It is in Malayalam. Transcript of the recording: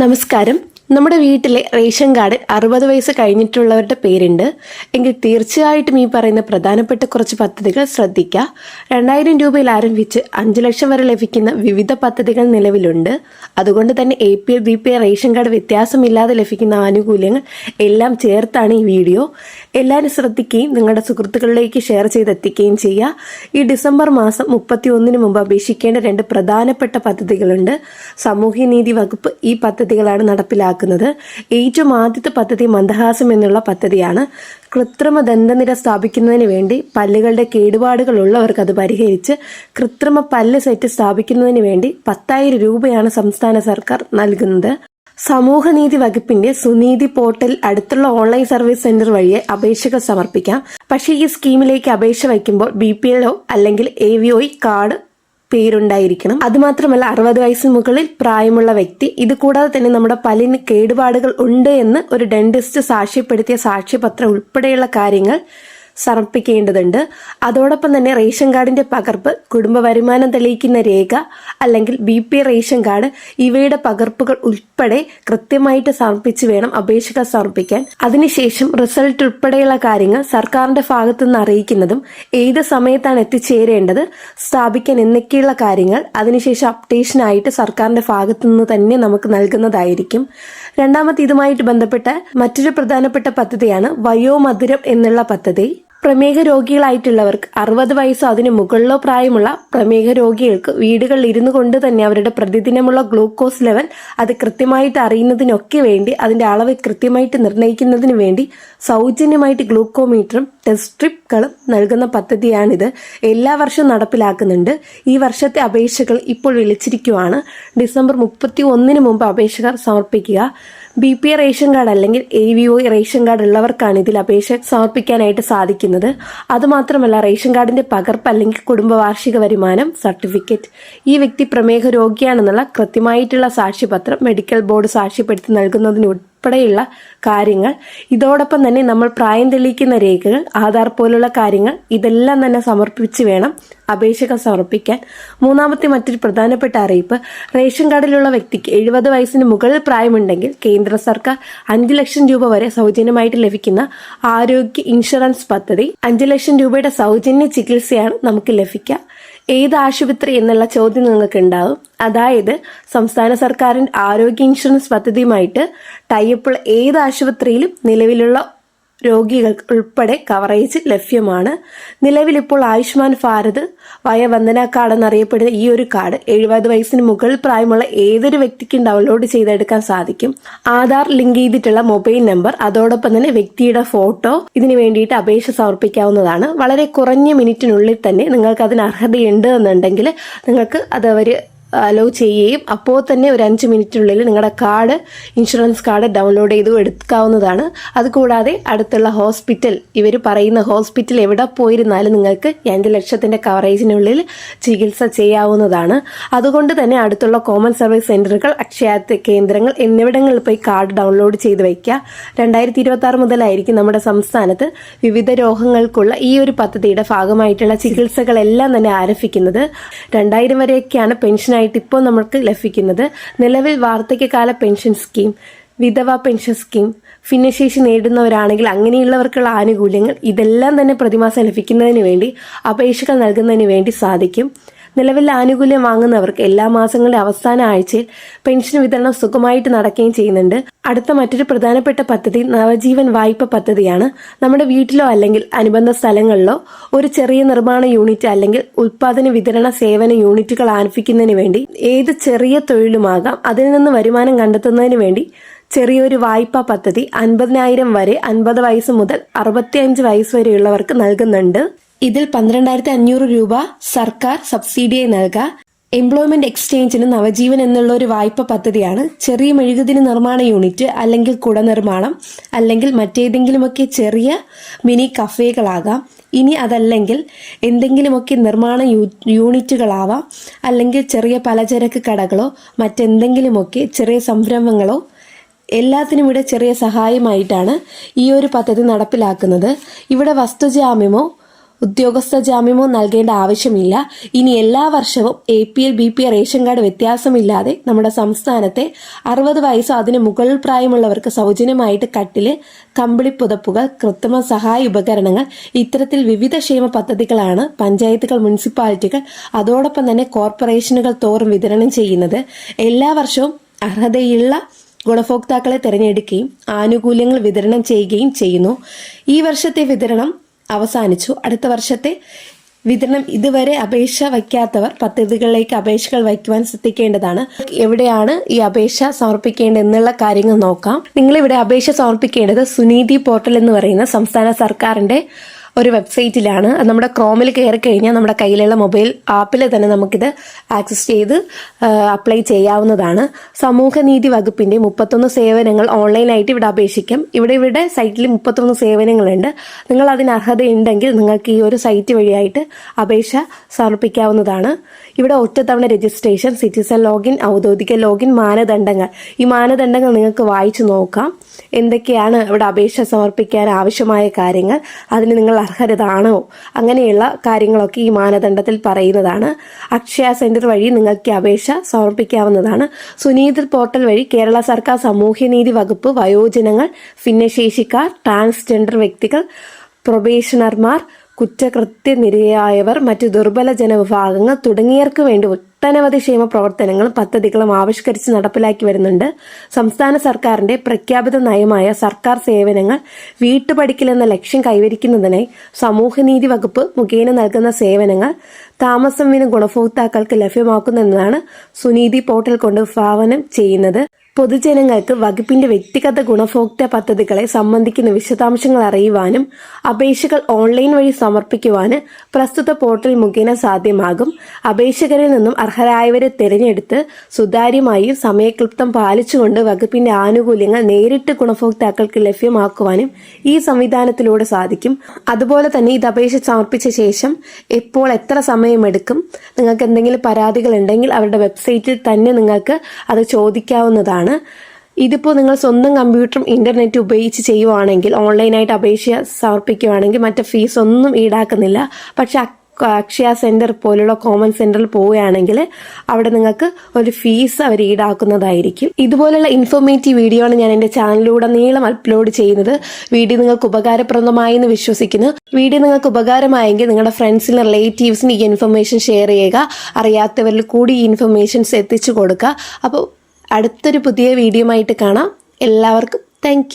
നമസ്കാരം. നമ്മുടെ വീട്ടിലെ റേഷൻ കാർഡ് അറുപത് വയസ്സ് കഴിഞ്ഞിട്ടുള്ളവരുടെ പേരുണ്ട്. എങ്കിൽ തീർച്ചയായിട്ടും ഈ പറയുന്ന പ്രധാനപ്പെട്ട കുറച്ച് പദ്ധതികൾ ശ്രദ്ധിക്കുക. രണ്ടായിരം രൂപയിൽ ആരംഭിച്ച് അഞ്ച് ലക്ഷം വരെ ലഭിക്കുന്ന വിവിധ പദ്ധതികൾ നിലവിലുണ്ട്. അതുകൊണ്ട് തന്നെ A P L B P L ration card വ്യത്യാസമില്ലാതെ ലഭിക്കുന്ന ആനുകൂല്യങ്ങൾ എല്ലാം ചേർത്താണ് ഈ വീഡിയോ. എല്ലാവരും ശ്രദ്ധിക്കുകയും നിങ്ങളുടെ സുഹൃത്തുക്കളിലേക്ക് ഷെയർ ചെയ്തെത്തിക്കുകയും ചെയ്യുക. ഈ ഡിസംബർ മാസം മുപ്പത്തി ഒന്നിന് മുമ്പ് അപേക്ഷിക്കേണ്ട രണ്ട് പ്രധാനപ്പെട്ട പദ്ധതികളുണ്ട്. സാമൂഹ്യനീതി വകുപ്പ് ഈ പദ്ധതികളാണ് നടപ്പിലാക്കുന്നത്. ഏറ്റവും ആദ്യത്തെ പദ്ധതി മന്ദഹാസം എന്നുള്ള പദ്ധതിയാണ്. കൃത്രിമ ദന്തനിര സ്ഥാപിക്കുന്നതിന് വേണ്ടി പല്ലുകളുടെ കേടുപാടുകൾ ഉള്ളവർക്ക് അത് പരിഹരിച്ച് കൃത്രിമ പല്ല് സെറ്റ് സ്ഥാപിക്കുന്നതിന് വേണ്ടി പത്തായിരം രൂപയാണ് സംസ്ഥാന സർക്കാർ നൽകുന്നത്. സമൂഹനീതി വകുപ്പിന്റെ സുനീതി പോർട്ടൽ അടുത്തുള്ള ഓൺലൈൻ സർവീസ് സെന്റർ വഴിയെ അപേക്ഷകൾ സമർപ്പിക്കാം. പക്ഷേ ഈ സ്കീമിലേക്ക് അപേക്ഷ വയ്ക്കുമ്പോൾ ബി പി അല്ലെങ്കിൽ എ വി ഒ കാർഡ് പേരുണ്ടായിരിക്കണം. അതുമാത്രമല്ല അറുപത് വയസ്സിന് മുകളിൽ പ്രായമുള്ള വ്യക്തി ഇത് കൂടാതെ തന്നെ നമ്മുടെ പല്ലിന് കേടുപാടുകൾ ഉണ്ട് എന്ന് ഒരു ഡെന്റിസ്റ്റ് സാക്ഷ്യപ്പെടുത്തിയ സാക്ഷ്യപത്രം ഉൾപ്പെടെയുള്ള കാര്യങ്ങൾ സമർപ്പിക്കേണ്ടതുണ്ട്. അതോടൊപ്പം തന്നെ റേഷൻ കാർഡിന്റെ പകർപ്പ് കുടുംബ വരുമാനം തെളിയിക്കുന്ന രേഖ അല്ലെങ്കിൽ ബി പി റേഷൻ കാർഡ് ഇവയുടെ പകർപ്പുകൾ ഉൾപ്പെടെ കൃത്യമായിട്ട് സമർപ്പിച്ച് വേണം അപേക്ഷകൾ സമർപ്പിക്കാൻ. അതിനുശേഷം റിസൾട്ട് ഉൾപ്പെടെയുള്ള കാര്യങ്ങൾ സർക്കാരിന്റെ ഭാഗത്തു നിന്ന് അറിയിക്കുന്നതും ഏത് സമയത്താണ് എത്തിച്ചേരേണ്ടത് സ്ഥാപിക്കാൻ എന്നൊക്കെയുള്ള കാര്യങ്ങൾ അതിനുശേഷം അപ്ഡേഷനായിട്ട് സർക്കാരിന്റെ ഭാഗത്തു നിന്ന് തന്നെ നമുക്ക് നൽകുന്നതായിരിക്കും. രണ്ടാമത്തെ ഇതുമായിട്ട് ബന്ധപ്പെട്ട മറ്റൊരു പ്രധാനപ്പെട്ട പദ്ധതിയാണ് വയോമധുരം എന്നുള്ള പദ്ധതി. പ്രമേഹ രോഗികളായിട്ടുള്ളവർക്ക് അറുപത് വയസ്സോ അതിന് മുകളിലോ പ്രായമുള്ള പ്രമേഹ രോഗികൾക്ക് വീടുകളിൽ ഇരുന്നു കൊണ്ട് തന്നെ അവരുടെ പ്രതിദിനമുള്ള ഗ്ലൂക്കോസ് ലെവൽ അത് കൃത്യമായിട്ട് അറിയുന്നതിനൊക്കെ വേണ്ടി അതിന്റെ അളവ് കൃത്യമായിട്ട് നിർണയിക്കുന്നതിന് വേണ്ടി സൗജന്യമായിട്ട് ഗ്ലൂക്കോമീറ്ററും ടെസ്റ്റ് സ്ട്രിപ്പുകളും നൽകുന്ന പദ്ധതിയാണിത്. എല്ലാ വർഷവും നടപ്പിലാക്കുന്നുണ്ട്. ഈ വർഷത്തെ അപേക്ഷകൾ ഇപ്പോൾ വിളിച്ചിരിക്കുവാണ്. ഡിസംബർ മുപ്പത്തി ഒന്നിന് മുമ്പ് അപേക്ഷകർ സമർപ്പിക്കുക. ബി പി റേഷൻ കാർഡ് അല്ലെങ്കിൽ A V O ration card ഉള്ളവർക്കാണ് ഇതിൽ അപേക്ഷ സമർപ്പിക്കാനായിട്ട് സാധിക്കുന്നത്. അതുമാത്രമല്ല റേഷൻ കാർഡിന്റെ പകർപ്പ് അല്ലെങ്കിൽ കുടുംബ വാർഷിക വരുമാനം സർട്ടിഫിക്കറ്റ്. ഈ വ്യക്തി പ്രമേഹ രോഗിയാണെന്നുള്ള കൃത്യമായിട്ടുള്ള സാക്ഷ്യപത്രം മെഡിക്കൽ ബോർഡ് സാക്ഷ്യപ്പെടുത്തി നൽകുന്നതിന് ഉൾപ്പെടെയുള്ള കാര്യങ്ങൾ. ഇതോടൊപ്പം തന്നെ നമ്മൾ പ്രായം തെളിയിക്കുന്ന രേഖകൾ ആധാർ പോലുള്ള കാര്യങ്ങൾ ഇതെല്ലാം തന്നെ സമർപ്പിച്ച് വേണം അപേക്ഷകൾ സമർപ്പിക്കാൻ. മൂന്നാമത്തെ മറ്റൊരു പ്രധാനപ്പെട്ട അറിയിപ്പ് റേഷൻ കാർഡിലുള്ള വ്യക്തിക്ക് എഴുപത് വയസ്സിന് മുകളിൽ പ്രായമുണ്ടെങ്കിൽ കേന്ദ്ര സർക്കാർ അഞ്ച് ലക്ഷം രൂപ വരെ സൗജന്യമായിട്ട് ലഭിക്കുന്ന ആരോഗ്യ ഇൻഷുറൻസ് പദ്ധതി അഞ്ച് ലക്ഷം രൂപയുടെ സൗജന്യ ചികിത്സയാണ് നമുക്ക് ലഭിക്കുക. ഏത് ആശുപത്രി എന്നുള്ള ചോദ്യം നിങ്ങൾക്ക് ഉണ്ടാവും അതായത് സംസ്ഥാന സർക്കാരിന്റെ ആരോഗ്യ ഇൻഷുറൻസ് പദ്ധതിയുമായിട്ട് ടൈപ്പുള്ള ഏത് ആശുപത്രിയിലും നിലവിലുള്ള രോഗികൾക്ക് ഉൾപ്പെടെ കവറേജ് ലഭ്യമാണ്. നിലവിലിപ്പോൾ ആയുഷ്മാൻ ഭാരത് വയവന്ദന കാർഡ് എന്നറിയപ്പെടുന്ന ഈ ഒരു കാർഡ് എഴുപത് വയസ്സിന് മുകളിൽ പ്രായമുള്ള ഏതൊരു വ്യക്തിക്കും ഡൗൺലോഡ് ചെയ്തെടുക്കാൻ സാധിക്കും. ആധാർ ലിങ്ക് ചെയ്തിട്ടുള്ള മൊബൈൽ നമ്പർ അതോടൊപ്പം തന്നെ വ്യക്തിയുടെ ഫോട്ടോ ഇതിനു വേണ്ടിയിട്ട് അപേക്ഷ സമർപ്പിക്കാവുന്നതാണ്. വളരെ കുറഞ്ഞ മിനിറ്റിനുള്ളിൽ തന്നെ നിങ്ങൾക്ക് അതിന് അർഹതയുണ്ട് എന്നുണ്ടെങ്കിൽ നിങ്ങൾക്ക് അത് അവർ അലോ ചെയ്യുകയും അപ്പോൾ തന്നെ ഒരു അഞ്ച് മിനിറ്റിനുള്ളിൽ നിങ്ങളുടെ കാർഡ് ഇൻഷുറൻസ് കാർഡ് ഡൗൺലോഡ് ചെയ്തു എടുക്കാവുന്നതാണ്. അതുകൂടാതെ അടുത്തുള്ള ഹോസ്പിറ്റൽ ഇവർ പറയുന്ന ഹോസ്പിറ്റൽ എവിടെ പോയിരുന്നാലും നിങ്ങൾക്ക് രണ്ട് ലക്ഷത്തിന്റെ കവറേജിനുള്ളിൽ ചികിത്സ ചെയ്യാവുന്നതാണ്. അതുകൊണ്ട് തന്നെ അടുത്തുള്ള കോമൺ സർവീസ് സെന്ററുകൾ അക്ഷയ കേന്ദ്രങ്ങൾ എന്നിവിടങ്ങളിൽ പോയി കാർഡ് ഡൗൺലോഡ് ചെയ്ത് വയ്ക്കുക. രണ്ടായിരത്തി ഇരുപത്തി ആറ് മുതലായിരിക്കും നമ്മുടെ സംസ്ഥാനത്ത് വിവിധ രോഗങ്ങൾക്കുള്ള ഈ ഒരു പദ്ധതിയുടെ ഭാഗമായിട്ടുള്ള ചികിത്സകളെല്ലാം തന്നെ ആരംഭിക്കുന്നത്. രണ്ടായിരം വരെയൊക്കെയാണ് പെൻഷനായിട്ട് ഇപ്പോൾ നമുക്ക് ലഭിക്കുന്നത് നിലവിൽ വാർദ്ധക്യകാല പെൻഷൻ സ്കീം വിധവ പെൻഷൻ സ്കീം ഭിന്നശേഷി നേടുന്നവരാണെങ്കിൽ അങ്ങനെയുള്ളവർക്കുള്ള ആനുകൂല്യങ്ങൾ ഇതെല്ലാം തന്നെ പ്രതിമാസം ലഭിക്കുന്നതിന് വേണ്ടി അപേക്ഷകൾ നൽകുന്നതിന് വേണ്ടി സാധിക്കും. നിലവിൽ ആനുകൂല്യം വാങ്ങുന്നവർക്ക് എല്ലാ മാസങ്ങളുടെ അവസാന ആഴ്ചയിൽ പെൻഷൻ വിതരണം സുഖമായിട്ട് നടക്കുകയും ചെയ്യുന്നുണ്ട്. അടുത്ത മറ്റൊരു പ്രധാനപ്പെട്ട പദ്ധതി നവജീവൻ വായ്പ പദ്ധതിയാണ്. നമ്മുടെ വീട്ടിലോ അല്ലെങ്കിൽ അനുബന്ധ സ്ഥലങ്ങളിലോ ഒരു ചെറിയ നിർമ്മാണ യൂണിറ്റ് അല്ലെങ്കിൽ ഉൽപാദന വിതരണ സേവന യൂണിറ്റുകൾ ആരംഭിക്കുന്നതിന് വേണ്ടി ഏത് ചെറിയ തൊഴിലുമാകാം അതിൽ നിന്ന് വരുമാനം കണ്ടെത്തുന്നതിന് വേണ്ടി ചെറിയൊരു വായ്പാ പദ്ധതി അൻപതിനായിരം വരെ അൻപത് വയസ്സ് മുതൽ അറുപത്തിയഞ്ച് വയസ്സ് വരെയുള്ളവർക്ക് നൽകുന്നുണ്ട്. ഇതിൽ പന്ത്രണ്ടായിരത്തി അഞ്ഞൂറ് രൂപ സർക്കാർ സബ്സിഡിയായി നൽകുക. എംപ്ലോയ്മെന്റ് എക്സ്ചേഞ്ചിന് നവജീവൻ എന്നുള്ള ഒരു വായ്പ പദ്ധതിയാണ് ചെറിയ മെഴുകുതിരി നിർമ്മാണ യൂണിറ്റ് അല്ലെങ്കിൽ കുട നിർമ്മാണം അല്ലെങ്കിൽ മറ്റേതെങ്കിലുമൊക്കെ ചെറിയ മിനി കഫേകളാകാം. ഇനി അതല്ലെങ്കിൽ എന്തെങ്കിലുമൊക്കെ നിർമ്മാണ യൂ യൂണിറ്റുകളാവാം. അല്ലെങ്കിൽ ചെറിയ പലചരക്ക് കടകളോ മറ്റെന്തെങ്കിലുമൊക്കെ ചെറിയ സംരംഭങ്ങളോ എല്ലാത്തിനും ഇവിടെ ചെറിയ സഹായമായിട്ടാണ് ഈ ഒരു പദ്ധതി നടപ്പിലാക്കുന്നത്. ഇവിടെ വസ്തുജാമ്യമോ ഉദ്യോഗസ്ഥ ജാമ്യമോ നൽകേണ്ട ആവശ്യമില്ല. ഇനി എല്ലാ വർഷവും A P L B P L ration card വ്യത്യാസമില്ലാതെ നമ്മുടെ സംസ്ഥാനത്തെ അറുപത് വയസ്സോ അതിന് മുകളിൽ പ്രായമുള്ളവർക്ക് സൗജന്യമായിട്ട് കട്ടിൽ കമ്പിളി പുതപ്പുകൾ കൃത്രിമ സഹായ ഉപകരണങ്ങൾ ഇത്തരത്തിൽ വിവിധ ക്ഷേമ പദ്ധതികളാണ് പഞ്ചായത്തുകൾ മുനിസിപ്പാലിറ്റികൾ അതോടൊപ്പം തന്നെ കോർപ്പറേഷനുകൾ തോറും വിതരണം ചെയ്യുന്നത്. എല്ലാ വർഷവും അർഹതയുള്ള ഗുണഭോക്താക്കളെ തിരഞ്ഞെടുക്കുകയും ആനുകൂല്യങ്ങൾ വിതരണം ചെയ്യുകയും ചെയ്യുന്നു. ഈ വർഷത്തെ വിതരണം അവസാനിച്ചു. അടുത്ത വർഷത്തെ വിതരണം ഇതുവരെ അപേക്ഷ വയ്ക്കാത്തവർ പദ്ധതികളിലേക്ക് അപേക്ഷകൾ വയ്ക്കുവാൻ ശ്രദ്ധിക്കേണ്ടതാണ്. എവിടെയാണ് ഈ അപേക്ഷ സമർപ്പിക്കേണ്ടത് എന്നുള്ള കാര്യങ്ങൾ നോക്കാം. നിങ്ങളിവിടെ അപേക്ഷ സമർപ്പിക്കേണ്ടത് സുനീതി പോർട്ടൽ എന്ന് പറയുന്ന സംസ്ഥാന സർക്കാരിന്റെ ഒരു വെബ്സൈറ്റിലാണ്. അത് നമ്മുടെ ക്രോമിൽ കയറി കഴിഞ്ഞാൽ നമ്മുടെ കയ്യിലുള്ള മൊബൈൽ ആപ്പിൽ തന്നെ നമുക്കിത് ആക്സസ് ചെയ്ത് അപ്ലൈ ചെയ്യാവുന്നതാണ്. സമൂഹനീതി വകുപ്പിന്റെ മുപ്പത്തൊന്ന് സേവനങ്ങൾ ഓൺലൈനായിട്ട് ഇവിടെ അപേക്ഷിക്കാം. ഇവിടെ ഇവിടെ സൈറ്റിൽ മുപ്പത്തൊന്ന് സേവനങ്ങളുണ്ട്. നിങ്ങൾ അതിന് അർഹതയുണ്ടെങ്കിൽ നിങ്ങൾക്ക് ഈ ഒരു സൈറ്റ് വഴിയായിട്ട് അപേക്ഷ സമർപ്പിക്കാവുന്നതാണ്. ഇവിടെ ഒറ്റത്തവണ രജിസ്ട്രേഷൻ സിറ്റിസൺ ലോഗിൻ ഔദ്യോഗിക ലോഗിൻ മാനദണ്ഡങ്ങൾ. ഈ മാനദണ്ഡങ്ങൾ നിങ്ങൾക്ക് വായിച്ചു നോക്കാം. എന്തൊക്കെയാണ് ഇവിടെ അപേക്ഷ സമർപ്പിക്കാൻ ആവശ്യമായ കാര്യങ്ങൾ? അതിന് നിങ്ങൾ അർഹരതാണോ അങ്ങനെയുള്ള കാര്യങ്ങളൊക്കെ ഈ മാനദണ്ഡത്തിൽ പറയുന്നതാണ്. അക്ഷയ സെന്റർ വഴി നിങ്ങൾക്ക് അപേക്ഷ സമർപ്പിക്കാവുന്നതാണ്. സുനീതി പോർട്ടൽ വഴി കേരള സർക്കാർ സാമൂഹ്യനീതി വകുപ്പ് വയോജനങ്ങൾ ഭിന്നശേഷിക്കാർ ട്രാൻസ്ജെൻഡർ വ്യക്തികൾ പ്രൊബേഷണർമാർ കുറ്റകൃത്യനിരയായവർ മറ്റു ദുർബല ജനവിഭാഗങ്ങൾ തുടങ്ങിയവർക്ക് വേണ്ടി ഒട്ടനവധി ക്ഷേമ പ്രവർത്തനങ്ങളും പദ്ധതികളും ആവിഷ്കരിച്ച് നടപ്പിലാക്കി വരുന്നുണ്ട്. സംസ്ഥാന സർക്കാരിന്റെ പ്രഖ്യാപിത നയമായ സർക്കാർ സേവനങ്ങൾ വീട്ടുപടിക്കൽ എന്ന ലക്ഷ്യം കൈവരിക്കുന്നതിനായി സമൂഹനീതി വകുപ്പ് മുഖേന നൽകുന്ന സേവനങ്ങൾ താമസം വിന് ഗുണഭോക്താക്കൾക്ക് ലഭ്യമാക്കുന്നതാണ് സുനീതി പോർട്ടൽ കൊണ്ട് വിഭാവനം ചെയ്യുന്നത്. പൊതുജനങ്ങൾക്ക് വകുപ്പിന്റെ വ്യക്തിഗത ഗുണഭോക്തൃ പദ്ധതികളെ സംബന്ധിക്കുന്ന വിശദാംശങ്ങൾ അറിയുവാനും അപേക്ഷകൾ ഓൺലൈൻ വഴി സമർപ്പിക്കുവാന് പ്രസ്തുത പോർട്ടൽ മുഖേന സാധ്യമാകും. അപേക്ഷകരിൽ നിന്നും അർഹരായവരെ തിരഞ്ഞെടുത്ത് സുതാര്യമായും സമയക്ലിപ്തം പാലിച്ചുകൊണ്ട് വകുപ്പിന്റെ ആനുകൂല്യങ്ങൾ നേരിട്ട് ഗുണഭോക്താക്കൾക്ക് ലഭ്യമാക്കുവാനും ഈ സംവിധാനത്തിലൂടെ സാധിക്കും. അതുപോലെ തന്നെ ഇത് അപേക്ഷ സമർപ്പിച്ച ശേഷം എപ്പോൾ എത്ര സമയമെടുക്കും നിങ്ങൾക്ക് എന്തെങ്കിലും പരാതികൾ ഉണ്ടെങ്കിൽ അവരുടെ വെബ്സൈറ്റിൽ തന്നെ നിങ്ങൾക്ക് അത് ചോദിക്കാവുന്നതാണ്. ഇതിപ്പോൾ നിങ്ങൾ സ്വന്തം കമ്പ്യൂട്ടറും ഇന്റർനെറ്റ് ഉപയോഗിച്ച് ചെയ്യുവാണെങ്കിൽ ഓൺലൈനായിട്ട് അപേക്ഷ സമർപ്പിക്കുകയാണെങ്കിൽ മറ്റു ഫീസ് ഒന്നും ഈടാക്കുന്നില്ല. പക്ഷെ അക്ഷയ സെന്റർ പോലുള്ള കോമൺ സെന്ററിൽ പോവുകയാണെങ്കിൽ അവിടെ നിങ്ങൾക്ക് ഒരു ഫീസ് അവർ ഈടാക്കുന്നതായിരിക്കും. ഇതുപോലുള്ള ഇൻഫോർമേറ്റീവ് വീഡിയോ ആണ് ഞാൻ എന്റെ ചാനലിലൂടെ നീളം അപ്ലോഡ് ചെയ്യുന്നത്. വീഡിയോ നിങ്ങൾക്ക് ഉപകാരപ്രദമായി എന്ന് വിശ്വസിക്കുന്നു. വീഡിയോ നിങ്ങൾക്ക് ഉപകാരമായെങ്കിൽ നിങ്ങളുടെ ഫ്രണ്ട്സിന് റിലേറ്റീവ്സിന് ഈ ഇൻഫർമേഷൻ ഷെയർ ചെയ്യുക. അറിയാത്തവരിൽ കൂടി ഈ ഇൻഫർമേഷൻസ് എത്തിച്ചു കൊടുക്കുക. അപ്പോൾ അടുത്തൊരു പുതിയ വീഡിയോ ആയിട്ട് കാണാം. എല്ലാവർക്കും താങ്ക്